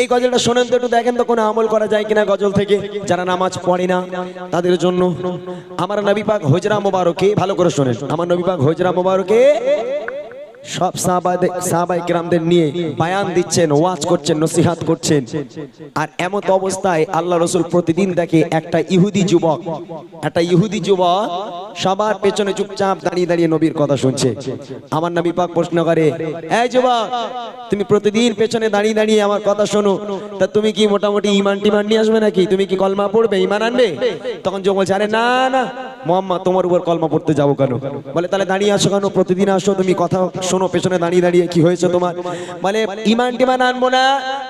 এই গজলটা শোনেন তো, একটু দেখেন তো কোনো আমল করা যায় কিনা গজল থেকে। যারা নামাজ পড়ে না, তাদের জন্য আমার নবী পাক হজরা মোবারকে ভালো করে শোনেন। আমার নবী পাক হজরা মোবারকে সব সাহাবাই কিরামদের নিয়ে বায়ান দিচ্ছেন, ওয়াজ করছেন, নসিহাত করছেন। আর এমত অবস্থায় আল্লাহ রসুল প্রতিদিন দেখে একটা ইহুদি যুবক, একটা ইহুদি যুবক সবার পেছনে চুপচাপ দাঁড়িয়ে দাঁড়িয়ে নবীর কথা শুনছে। আমার নবী পাক প্রশ্ন করে, এই যুবক, তুমি প্রতিদিন পেছনে দাঁড়িয়ে দাঁড়িয়ে আমার কথা শোনো। তা তুমি কি মোটামুটি ইমান টিমান নিয়ে আসবে নাকি? তুমি কি কলমা পড়বে, ইমান আনবে? তখন যুবক বলছে, আরে না না মোহাম্মদ, তোমার উপর কলমা পড়তে যাব কেন? বলে, তাহলে দাঁড়িয়ে আসো কেন? প্রতিদিন আসো, তুমি কথা শোনো, পেছনে দাঁড়িয়ে দাঁড়িয়ে কি হয়েছে তোমার? বলে, ইমান টিমান আনব না,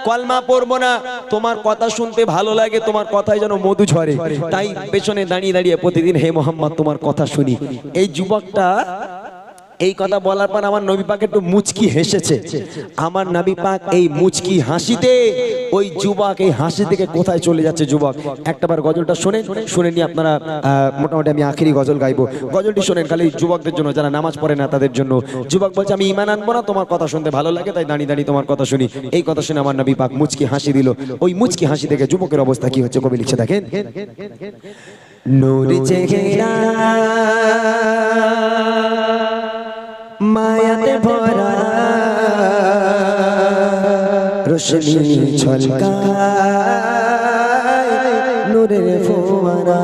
কলমা পড়ব না, তোমার কথা শুনতে ভালো লাগে, তোমার কথায় যেন মধু ঝরে। তাই পেছনে দাঁড়িয়ে দাঁড়িয়ে প্রতিদিন, হে মোহাম্মদ, তোমার কথা শুনি। এই যুবকটা এই কথা বলার পর আমার নবী পাক একটু মুচকি হেসেছে। আমার নবী পাক এই মুচকি হাসিতে, ওই যুবক এই হাসি থেকে কোথায় চলে যাচ্ছে যুবক? একটাবার গজলটা শোনেন, শুনে নিয়ে আপনারা মোটামুটি আমি আখেরি গজল গাইবো। গজলটি শোনেন, খালি যুবকদের জন্য, যারা নামাজ পড়ে না তাদের জন্য। যুবক বলছে, আমি ইমান আনব না, তোমার কথা শুনতে ভালো লাগে, তাই দাঁড়িয়ে দাঁড়িয়ে তোমার কথা শুনি। এই কথা শুনে আমার নবী পাক মুচকি হাসি দিল। ওই মুচকি হাসি থেকে যুবকের অবস্থা কি হচ্ছে কবি লিখছে দেখেন। নূর চেহারা রোশনি ছলকায় নূরের ফোয়ারা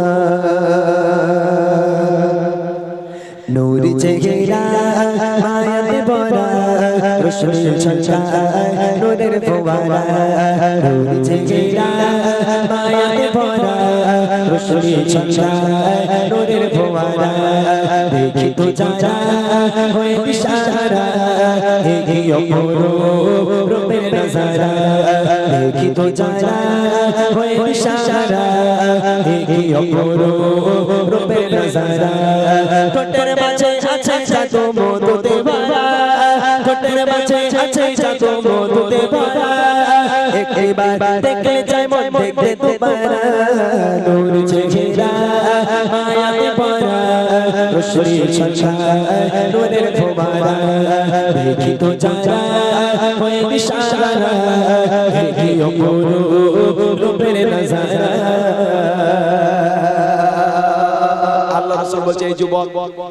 নূর চেহারা মায়াতে ভরা রোশনি ছলকায় নূরের ফোয়ারা নূর চেহারা মায়াতে ভরা রোশনি ছলকায় নূরের ফোয়ারা দেখি তো যারা হয়ে ইশারা দেখি অপরূপ রূপের নজারা দেখি তো যারা হয়ে ইশারা দেখি অপরূপ রূপের নজারা ঠোঁটের মাঝে আছে জাদু মধু দেবারা ঠোঁটের মাঝে আছে জাদু মধু দেবারা। একবার দেখলে যাই মন দেখতে তোমারা নূরের ফোয়ারা দেখি তো যারা হয়ে ইশারা দেখি অপরূপ রূপের নজারা রাসূল বলছে যুবক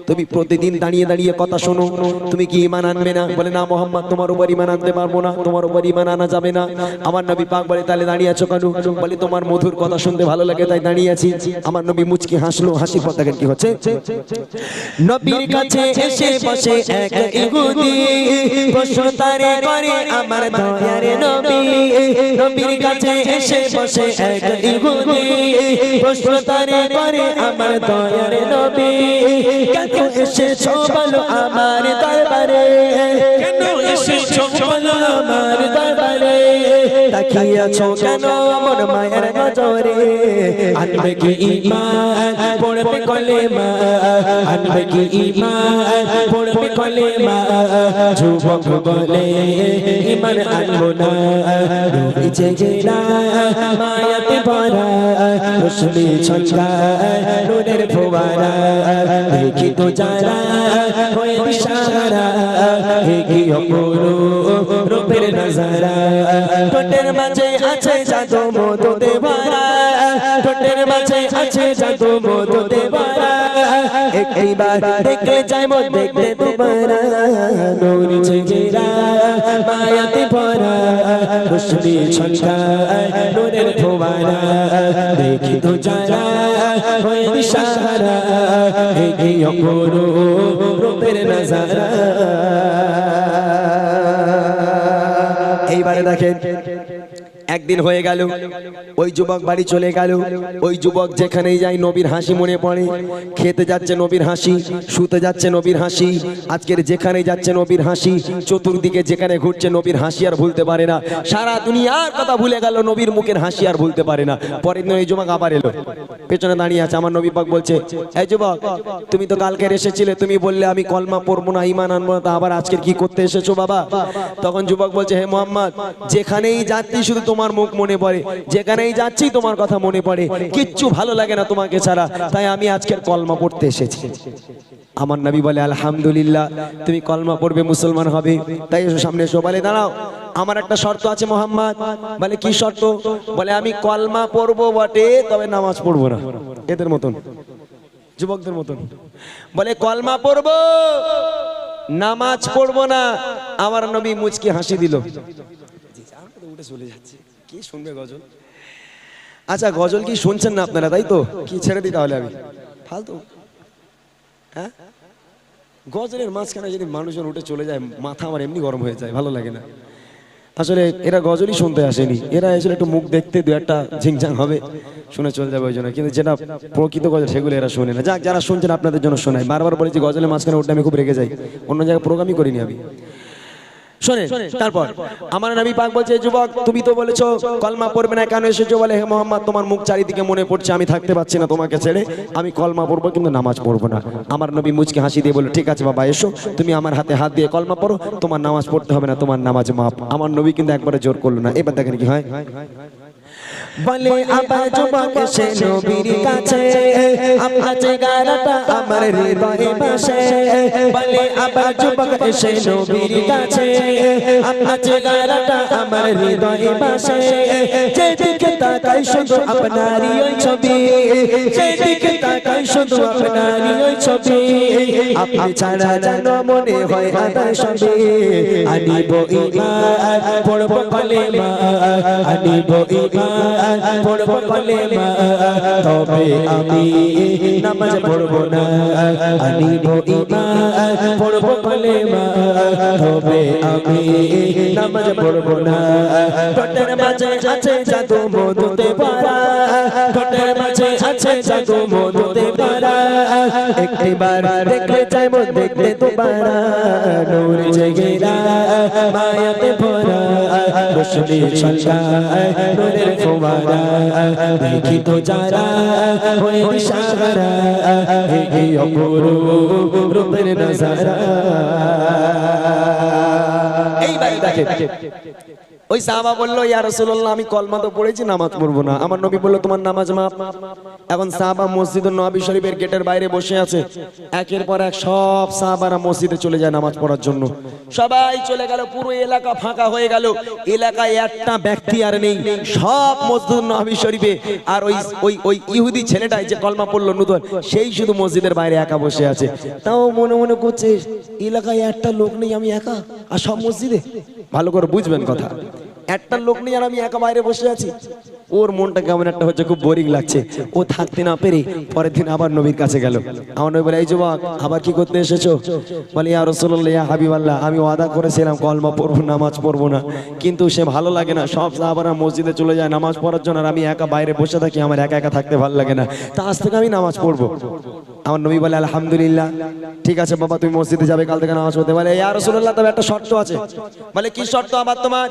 তুমি প্রতিদিন দাঁড়িয়ে দাঁড়িয়ে কথা শোনো। তুমি কি ঈমান আনবে না? বলে না মোহাম্মদ তোমার উপর ঈমান আনতে পারব না। তোমার উপর ঈমান আনা যাবে না। আমার নবী পাক বলে তাহলে দাঁড়িয়ে আছো কেন? বলে তোমার মধুর কথা শুনতে ভালো লাগে তাই দাঁড়িয়ে আছি। আমার নবী মুচকি হাসলো হাসির পর কি হচ্ছে। নবীর কাছে এসে বসে এক ইহুদি প্রশ্ন তারে করে আমার দয়ারে নবী। নবীর কাছে এসে বসে এক ইহুদি প্রশ্ন তারে করে আমার দয়ারে নবী। কেন এসেছ বলো আমার দরবারে? কেন এসেছ বলো আমার দরবারে? তাকিয়ে আছো কেন? আমার মায়ের নজরে। আনবে কি ঈমান পড়বে কলেমা। আনবে কি ঈমান পড়বে কলেমা। যুবক বলে ঈমান আনব না। রবি জেগেরা মায়াতে ভরা। রোশনি ছলকায় নূরের ফোয়ারা। দেখি তো যারা হয়ে ইশারা হেগি অপরূপ নজারা। ঠোঁটের মাঝে আছে জাদু মধু দেবারা ঠোঁটের মাঝে আছে জাদু মধু দেবারা একবার দেখলে যাই মন দেখতে তোমারা। নূর চেহারা মায়াতে দেখি তো যারা হয়ে নজারা। এইবারে দেখেন। একদিন হয়ে গেল, ওই যুবক বাড়ি চলে গেল। ওই যুবক যেখানেই যায়, নবীর হাসি মনে পড়ে। খেতে যাচ্ছে নবীর হাসি, শুতে যাচ্ছে নবীর হাসি। আজকের যেখানে যাচ্ছে নবীর হাসি, চতুর্দিকে যেখানে ঘুরছে নবীর হাসি আর ভুলতে পারে না। সারা দুনিয়ার কথা ভুলে গেল, নবীর মুখের হাসি আর ভুলতে পারে না। পরের দিন ওই যুবক আবার এলো। পেছনে দাঁড়িয়ে আছে, আমার নবী পাক বলছে, এই যুবক, তুমি তো কালকের এসেছিলে, তুমি বললে আমি কলমা পড়ব না ইমান আনব না, তা আবার আজকের কি করতে এসেছ বাবা? তখন যুবক বলছে, হে মোহাম্মদ, যেখানেই যাচ্ছি শুধু তোমার মুখ মনে পড়ে। যেখানেই যাচ্ছি তোমার কথা মনে পড়ে। কিচ্ছু ভালো লাগে না তোমাকে ছাড়া। তাই আমি আজকের কলমা পড়তে এসেছি। আমার নবী বলে, আলহামদুলিল্লাহ, তুমি কলমা পড়বে, মুসলমান হবে। তাই সামনে এসো, বলে, দাঁড়াও, আমার একটা শর্ত আছে মোহাম্মদ। বলে, কি শর্ত? বলে, আমি কলমা পড়ব বটে, তবে নামাজ পড়ব না। এদের মতন, যুবকদের মতন। বলে, কলমা পড়ব, নামাজ পড়ব না। আমার নবী মুচকি হাসি দিল। উঠে চলে যাচ্ছে। কি শুনবে গজল? আচ্ছা গজল কি শুনছেন না আপনারা তাই তো? কি ছেড়ে দিই তাহলে আমি? ফালতু। হ্যাঁ? গজলের মাঝখানে যদি মানুষজন উঠে চলে যায় মাথা আমার এমনি গরম হয়ে যায় ভালো লাগে না। আসলে এরা গজলই শুনতে আসেনি। এরা আসলে একটু মুখ দেখতে দু একটা ঝিংঝাং হবে শুনে চলে যাবে ওই জন্য। কিন্তু যেটা প্রকৃত গজল সেগুলো এরা শোনে না। যাক যারা শুনছেন আপনাদের জন্য শোনায় বারবার বলেছি গজলের মাঝখানে উঠলে আমি খুব রেগে যাই। অন্য জায়গায় প্রোগ্রামই করিনি আমি। শোনে তারপর। আমার নবী পাক বলছে যুবক তুমি তো বলেছ কলমা পড়বে না কেন? এসেছ বলে হে মোহাম্মদ তোমার মুখ চারিদিকে মনে পড়ছে আমি থাকতে পারছি না তোমাকে ছেড়ে। আমি কলমা পড়ব কিন্তু নামাজ পড়ব না। আমার নবী মুচকে হাসি দিয়ে বলে ঠিক আছে বাবা এসো। তুমি আমার হাতে হাত দিয়ে কলমা পড়ো। তোমার নামাজ পড়তে হবে না তোমার নামাজ মাপ আমার নবী কিন্তু একবারে জোর করল না। এবার দেখেন কি হয়। বলে আবার যুবক এসে নবীর কাছে আপনার চেগারাটা আমার হৃদয়ে বসে বলে আবার যুবক এসে নবীর কাছে আপনার চেগারাটা আমার হৃদয়ে বসে যেদিকে তাকাই শুধু আপনারই ওই ছবি যেদিকে তাকাই শুধু আপনারই ওই ছবি আপনি ছাড়া যেন মনে হয় আদার সবে আনিব ইমান পড়ব কলেমা আনিব ইমান। পড়ব কলেমা তবে আমি নামাজ পড়ব না। আনিব ইমান, পড়ব কলেমা তবে আমি নামাজ পড়ব না। ঠোঁটের মাঝে আছে জাদু মধুতে পারা। ঠোঁটের মাঝে আছে জাদু মধুতে পারা। একটিবার দেখলে চাই মন দেখতে তো পারা নূর জেগেরা, মায়াতে ভরা। রোশনি ছলকায় নূরের ফোয়ারা, দেখি তো যারা হয়ে দিশাহারা এই অপরূপ রূপের নজারা। এইবার দেখে ওই সাহাবা বলল, ইয়া রাসূলুল্লাহ, আমি কলমা তো পড়েছি, নামাজ পড়ব না। আমার নবী বলল, তোমার নামাজ মাপ এখন সাহাবা মসজিদ নবী শরীফের গেটের বাইরে বসে আছে। একের পর এক সব সাহাবারা মসজিদে চলে যায় নামাজ পড়ার জন্য। সবাই চলে গেল, পুরো এলাকা ফাঁকা হয়ে গেল। এলাকায় একটা ব্যক্তি আর নেই, সব মসজিদ নবী শরীফে। আর ওই ওই ওই ইহুদি ছেলেটাই যে কলমা পড়ল নূতন, সেই শুধু মসজিদের বাইরে একা বসে আছে। তাও মনে মনে করছে, এলাকায় একটা লোক নেই, আমি একা, আর সব মসজিদে? ভালো করে বুঝবেন কথা। একটা লোক আর আমি একা বাইরে বসে আছি। ওর মনটা কেমন একটা হচ্ছে, খুব বোরিং লাগছে। ও থাকতে না পেরে পরের দিন আবার নবীর কাছে গেল। আমার নবী বলে, এই যুবক, আবার কি করতে এসেছ? বলে, ইয়া রাসূলুল্লাহ, ইয়া হাবিবাল্লাহ, আমি ওয়াদা করেছিলাম, কলমা পড়ব, নামাজ পড়ব না। কিন্তু সে ভালো লাগে না। সব সাহাবারা মসজিদে চলে যায়, নামাজ পড়ার জন্য আর আমি একা বাইরে বসে থাকি, আমার একা একা থাকতে ভালো লাগে না। তা আজ থেকে আমি নামাজ পড়ব। আমার নবী বলে, আলহামদুলিল্লাহ, ঠিক আছে বাবা, তুমি মসজিদে যাবে, কাল থেকে নামাজ পড়তে। বলে, ইয়া রাসূলুল্লাহ, তবে একটা শর্ত আছে। বলে, কি শর্ত আবার তোমার?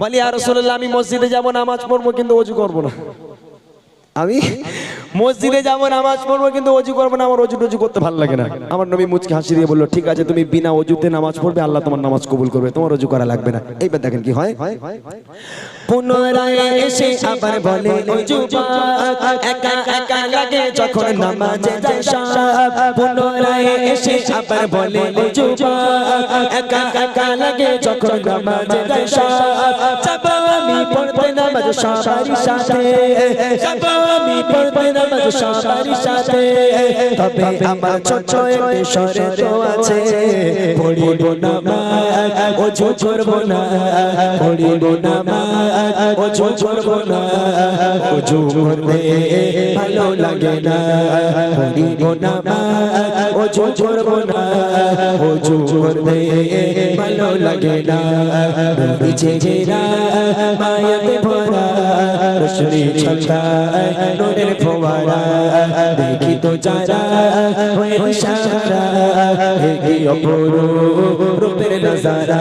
বলে আমি মসজিদে যাব নামাজ পড়ব কিন্তু অজু করব না। আমি মসজিদে যাব, নামাজ পড়ব, কিন্তু অজু করব না, আমার অজু টজু করতে ভালো লাগে না। আমার নবী মুচকে হাসি দিয়ে বলল, ঠিক আছে, তুমি বিনা অজুতে নামাজ পড়বে, আল্লাহ তোমার নামাজ কবুল করবে, তোমার অজু করা লাগবে না। এইবার দেখেন কি হয়। পুনরায় এসে আবার বলে, অজু একা একা লাগে যখন নামাজে যায় সব। পুনরায় এসে আবার বলে, অজু একা একা লাগে যখন নামাজে যায় সব। যাব আমি পড়তে নামাজ সবারই সাথে। যাব আমি পড়তে নামাজ সবারই সাথে। তবে আমার ছোট একটি শরত আছে। পড়িব নামাজ অজু করব না। পড়িব নামাজ অজু করব না। অজু করতে ভালো লাগে না। পড়িব নামাজ অজু করব না। অজু করতে ভালো লাগে না। নিচে ঘেরা, মায়াতে ভরা রশ্মি ছলকায় নূরের ফোয়ারা। দেখি তো যারা হয়ে দিশাহারা কি অপরূপ রূপের নজারা।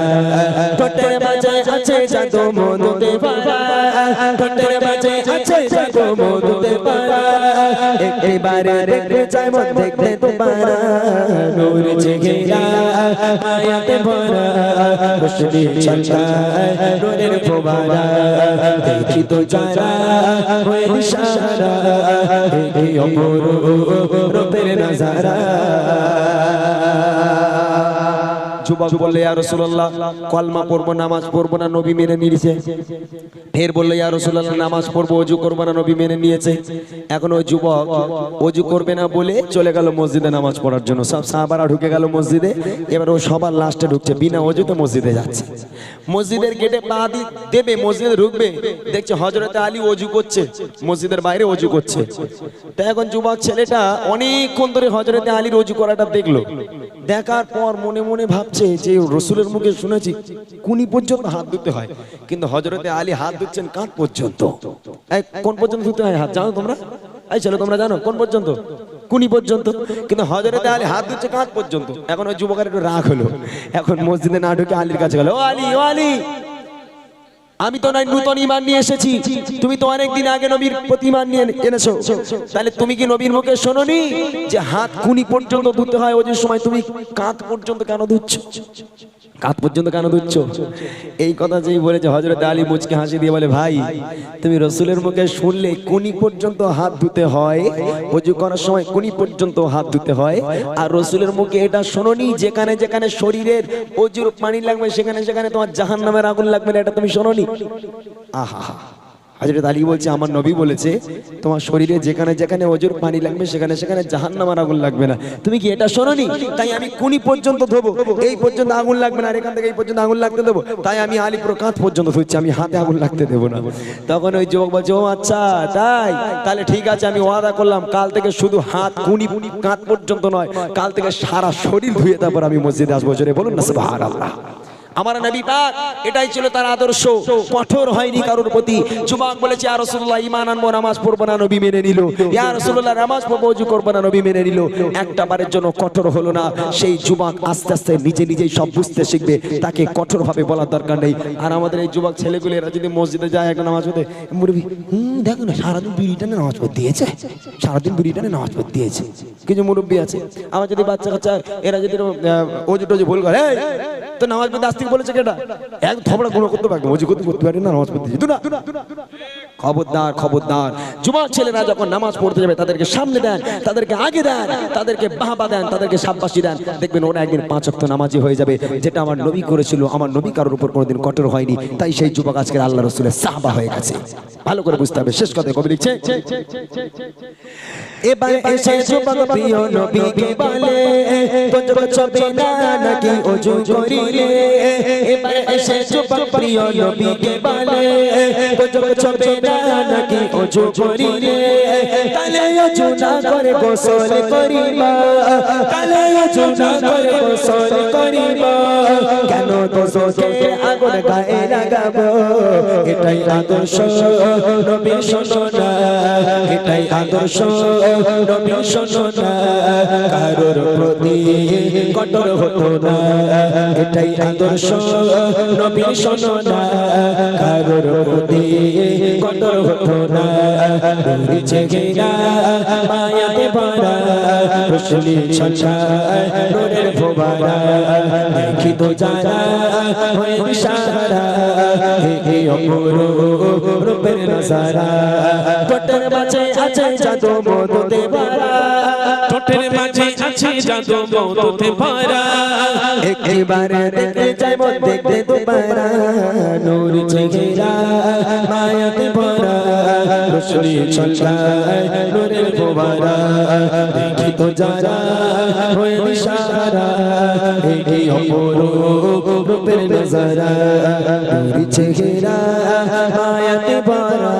ঠোঁটের মাঝে আছে জাদু মধুতে পারা ঠোঁটের মাঝে আছে জাদু মধুতে পারা একবারে দেখতে চাই, মন দেখতে তো পারা নূর জেগেরা মায়াতে ভরা রশ্মি ছলকায় নূরের ফোয়ারা দেখি তো যারা দিশাহারা কি অপরূপ রূপের নজারা। যুবক বললে, ইয়া রাসূলুল্লাহ, কলমা পড়ব, নামাজ পড়ব না? নবী মেনে নিয়েছে। ফের বলল, ইয়া রাসূলুল্লাহ, নামাজ পড়ব, অজু করব না? নবী মেনে নিয়েছে। এখন ওই যুবক অজু করবে না বলে চলে গেল মসজিদে নামাজ পড়ার জন্য। সব সাহাবারা ঢুকে গেল মসজিদে। এবার ও সবার লাস্টে ঢুকছে। বিনা অজুতে মসজিদে যাচ্ছে। মসজিদের গেটে পা দি- দেবে, মসজিদে ঢুকবে। দেখছে হজরতে আলী অজু করছে। মসজিদের বাইরে অজু করছে। তা এখন যুবক ছেলেটা অনেকক্ষণ ধরে হজরতে আলীর অজু করাটা দেখল। দেখার পর মনে মনে ভাবছে যে রসুলের মুখে শুনেছি, কুনি পর্যন্ত হাত ধুতে হয়। কিন্তু হজরতে আলী হাত ধুচ্ছেন কাঁধ পর্যন্ত। কোন পর্যন্ত ধুতে হয় হাত? জানো তোমরা? এই চলো তোমরা জানো কোন পর্যন্ত? কুনি পর্যন্ত। কিন্তু হজরতে আলী হাত ধুচ্ছে কাঁধ পর্যন্ত। এখন ওই যুবকের একটু রাগ হলো। এখন মসজিদে না ঢুকে আলীর কাছে গেল, ও আলী ও আলী! আমি তো নয়, নূতন ইমান নিয়ে এসেছি। তুমি তো অনেকদিন আগে নবীর প্রতিমান নিয়ে এনেছো। তাহলে তুমি কি নবীর মুখে শোনি যে হাত কুনি পর্যন্ত ধুতে হয়? ওই সময় তুমি কাঁধ পর্যন্ত কেন ধুচ্ছ? কাঁধ পর্যন্ত কেন ধুচ্ছ? এই কথা যেই বলেছে হজরত আলী মুচকে হাসি দিয়ে বলে, ভাই, তুমি রসুলের মুখে শুনলে কোনি পর্যন্ত হাত ধুতে হয়, অজু করার সময় কোনি পর্যন্ত হাত ধুতে হয়, আর রসুলের মুখে এটা শোনি যেখানে যেখানে শরীরের অজুর পানি লাগবে, সেখানে সেখানে তোমার জাহান নামের আগুন লাগবে না, এটা তুমি শোনি আহা। হজরত আলী বলছে, আমার নবী বলেছে, তোমার শরীরে যেখানে যেখানে অজুর পানি লাগবে, সেখানে সেখানে জাহান নামার আগুন লাগবে না। তুমি কি এটা শোনোনি? তাই আমি কুনি পর্যন্ত ধোবো, এই পর্যন্ত আগুন লাগবে না, আর এখান থেকে এই পর্যন্ত আগুন লাগতে দেবো। তাই আমি আলিপুর কাঁধ পর্যন্ত ধুচ্ছি, আমি হাতে আগুন লাগতে দেবো না। তখন ওই যুবক বলছে, ও আচ্ছা তাই? তাহলে ঠিক আছে, আমি ওয়াদা করলাম, কাল থেকে শুধু হাত, কুনি, কাঁধ পর্যন্ত নয়, কাল থেকে সারা শরীর ধুয়ে তারপর আমি মসজিদে আসব। জোরে বলুন না, সুবহানাল্লাহ। আমার নবী পাক এটাই ছিল তার আদর্শ। কঠোর হয়নি কারোর প্রতি। যুবক বলেছে আর রাসূলুল্লাহ ঈমান আনব নামাজ পড়ব না নবী মেনে নিল। ইয়া রাসূলুল্লাহ নামাজ পড়ব ওযু করব না নবী মেনে নিল। একটা বারের জন্য কঠোর হলো না। সেই যুবক আস্তে আস্তে নিজে নিজেই সব বুঝতে শিখবে। তাকে কঠোর ভাবে বলার দরকার নেই। আর আমাদের এই যুবক ছেলেগুলো এরা যদি মসজিদে যায় একটা নামাজ পড়তে মুরবি হুম দেখো না সারাদিন বিড়িটানে নামাজ পড়তে দিয়েছে। সারাদিন বিড়িটানে নামাজ পড়তে দিয়েছে। কিছু মুরব্বী আছে। আমার যদি বাচ্চা কাচ্চা এরা যদি আহ, টজু ভুল করে "এই, তো নামাজ পড়তে আসতে বলেছে কেটা এক থবড়া গুণ করতে পারবে। অজু করতে করতে পারে না নামাজ পড়তে যেত না খবরদার খবরদার। যুবক ছেলেরা যখন নামাজ পড়তে যাবে তাদেরকে সামনে দেন তাদেরকে আগে দেন তাদেরকে বাহবা দেন তাদেরকে সাব্বাসী দেন। দেখবেন ওরা একদিন পাঁচ অক্ত নামাজি হয়ে যাবে। যেটা আমার নবী করেছিল আমার নবী কারোর উপর কোনোদিন কঠোর হয়নি। তাই সেই যুবক আজকের আল্লাহ রসুলের সাহবা হয়ে গেছে। ভালো করে বুঝতে হবে। শেষ কথা কবি লিখছে এবার এসে যুবক প্রিয় নবীকে বলে তোজক ছবে না নাকি অজু করিলে? এবার এসে যুবক প্রিয় নবীকে বলে তোজক ছবে না। নাকি অজু করিলে কালে অজু না করে গোসল করিবা কালে অজু না করে গোসল করিবা কেন তোজকে আগুন গায়ে লাগাবো। এটাই আদর্শ নবীর শোনো না এটাই আদর্শ নবীর শোনো না কারোর প্রতি কঠোর হতো না। এটাই আদর্শ নবীর শোনো না কারোর প্রতি কঠোর হতো না। রয়েছে ঘেরা মায়াতে রসুলি নূরের ফোবারা দেখি তো যারা হয়ে সারা হে অপরূপ রূপের নজারা টোটের মাঝে আছে জাদু মধুতে ভরা ঠোঁটের মাঝে আছে জাদু মৌততে ভরা একবারে দেখতে চাইব দেখতে দুবারা নূর চেহারা মায়াতে ভরা রসুলি ছলছায় নূরের ফোবারা দেখি তো যারা হয় ইশারা একে অপরূপ রূপের নজারা তোর চেহারা আয়াত বারা